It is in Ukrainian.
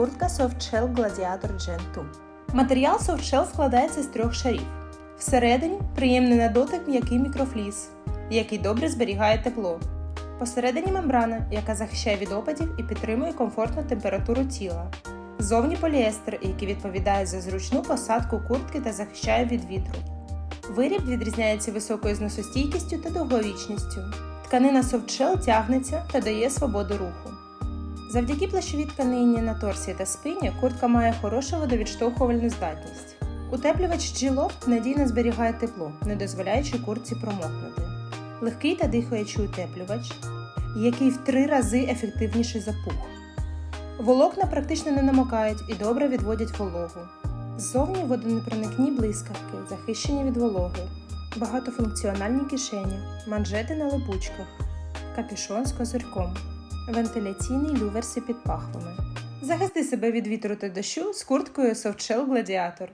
Куртка Softshell Gladiator Gen 2. Матеріал Softshell складається з трьох шарів. Всередині приємний на дотик м'який мікрофліс, який добре зберігає тепло. Посередині мембрана, яка захищає від опадів і підтримує комфортну температуру тіла. Зовні поліестер, який відповідає за зручну посадку куртки та захищає від вітру. Виріб відрізняється високою зносостійкістю та довговічністю. Тканина софтшел тягнеться та дає свободу руху. Завдяки плащовій тканині на торсі та спині куртка має хорошу водовідштовхувальну здатність. Утеплювач G-Loft надійно зберігає тепло, не дозволяючи куртці промокнути. Легкий та дихаючий утеплювач, який в три рази ефективніший за пух. Волокна практично не намокають і добре відводять вологу. Ззовні водонепроникні блискавки, захищені від вологи, багатофункціональні кишені, манжети на липучках, капюшон з козирком, вентиляційний люверси під пахвами. Захисти себе від вітру та дощу з курткою Softshell Gladiator.